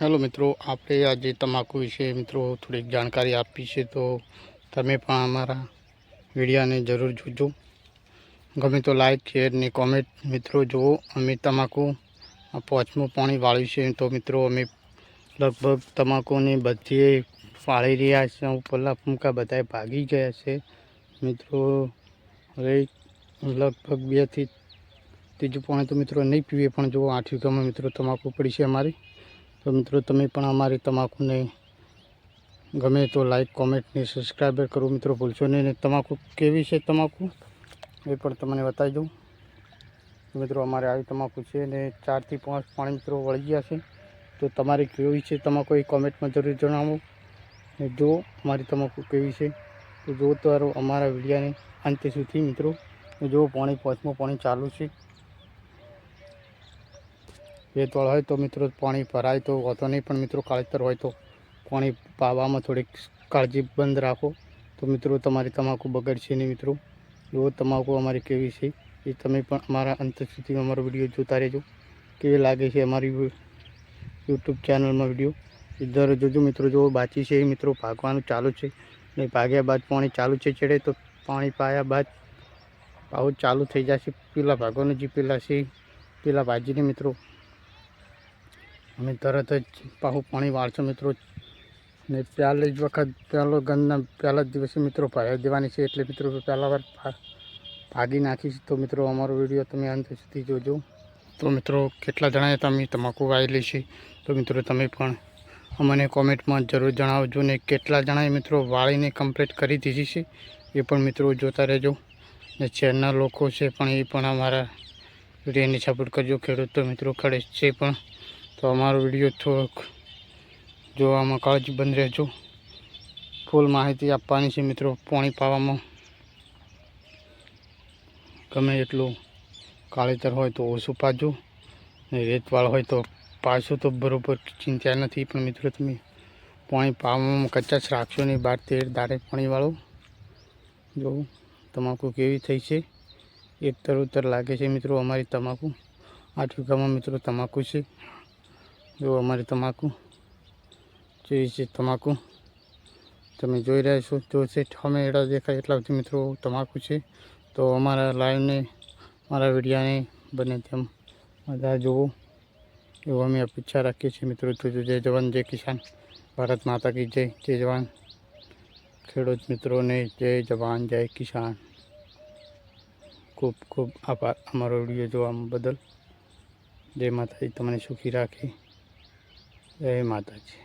Hello મિત્રો, આપણે આજે તમાકુ વિશે મિત્રો થોડીક જાણકારી આપી છે, તો તમે પણ અમારા વિડીયાને જરૂર જોજો. ગમે તો લાઈક શેર ને કોમેન્ટ મિત્રો જુઓ. અમે તમાકુ પાંચમું પાણી વાળ્યું છે, તો મિત્રો અમે લગભગ તમાકુને બધીએ વાળી રહ્યા છે ઉપરલા ફૂંકા બધાએ ભાગી ગયા છે. મિત્રો, હવે લગભગ બેથી ત્રીજું પાણી તો મિત્રો નહીં પીવે, પણ જુઓ આઠ વીઘામાં મિત્રો તમાકુ પડી છે અમારી. તો મિત્રો, તમે પણ અમારી તમાકુને ગમે તો લાઇક કોમેન્ટ ને સબસ્ક્રાઈબર કરો મિત્રો, ભૂલશો નહીં. તમાકુ કેવી છે તમાકુ? એ પણ તમને બતાવી દઉં. મિત્રો, અમારે આવી તમાકુ છે ને ચારથી પાંચ પાણી મિત્રો વળી ગયા છે. તો તમારે કેવી છે તમાકુ એ કોમેન્ટમાં જરૂર જણાવો. ને જો અમારી તમાકુ કેવી છે, તો જો તારો અમારા વિડીયાને અંત સુધી મિત્રો. જો પાણી પાંચમું પાણી ચાલુ છે રેતવાળ હોય તો મિત્રો પાણી ભરાય તો હોતો નહીં, પણ મિત્રો કાળતર હોય તો પાણી પાવામાં થોડીક કાળજી બંધ રાખો. તો મિત્રો તમારી તમાકુ બગડશે નહીં મિત્રો. એવો તમાકુ અમારી કેવી છે, એ તમે પણ અમારા અંત સુધી અમારો વીડિયો જોતા રહેજો. કેવી લાગે છે અમારી યુટ્યુબ ચેનલમાં વીડિયો? દર જોજો મિત્રો, જો બાચી છે એ મિત્રો ભાગવાનું ચાલુ છે. ને ભાગ્યા બાદ પાણી ચાલુ છે ચડે તો પાણી પાયા બાદ આવું ચાલુ થઈ જશે. પેલા ભાગવાનું જે પેલા છે, પેલા ભાજીને મિત્રો અમે તરત જ પાહું પાણી વાળશો મિત્રો. ને પહેલી જ વખત પહેલો ગંદના પહેલા જ દિવસે મિત્રો ભરાઈ દેવાની છે એટલે મિત્રો પહેલા વાર ભાગી નાખીશ તો મિત્રો અમારો વીડિયો તમે અંત સુધી જોજો. તો મિત્રો કેટલા જણાએ તમે તમાકુ વાવેલી છે? તો મિત્રો તમે પણ અમને કોમેન્ટમાં જરૂર જણાવજો ને કેટલા જણાએ મિત્રો વાળીને કમ્પ્લીટ કરી દીધી છે એ પણ મિત્રો જોતા રહેજો. ને શહેરના લોકો છે પણ એ પણ અમારા વિડીયોને સપોર્ટ કરજો. ખેડૂતો મિત્રો ખડે છે પણ તો અમારો વીડિયો થોડોક જોવામાં કાળજી બંધ રહેજો. ફૂલ માહિતી આપવાની છે મિત્રો, પાણી પાવામાં. ગમે એટલું કાળેતર હોય તો ઓછું પાજો. ને રેતવાળ હોય તો પાછું તો બરાબર ચિંતા નથી, પણ મિત્રો તમે પાણી પાવામાં કચાશ રાખશો નહીં, બાર તેર દારે પાણીવાળો. જો તમાકુ કેવી થઈ છે? એક તર લાગે છે મિત્રો અમારી તમાકુ. આઠ વીઘામાં મિત્રો તમાકુ છે. જો અમારી તમાકુ. જેવી છે તમાકુ. તમે જોઈ રહ્યા છો. જો છે ઠમે એડા દેખાય એટલા બધી મિત્રો તમાકુ છે. તો અમારા લાઈવને મારા વિડીયાને બને તેમ બધા જુઓ. એવું અમે અપેક્ષા રાખીએ છીએ મિત્રો. તો જય જવાન, જય કિસાન. ભારત માતા કી જય. જય જવાન. ખેડૂત મિત્રોને જય જવાન, જય કિસાન. ખૂબ ખૂબ આભાર અમારો વીડિયો જોવા બદલ. જય માતાજી. તમને સુખી રાખે. જય માતાજી.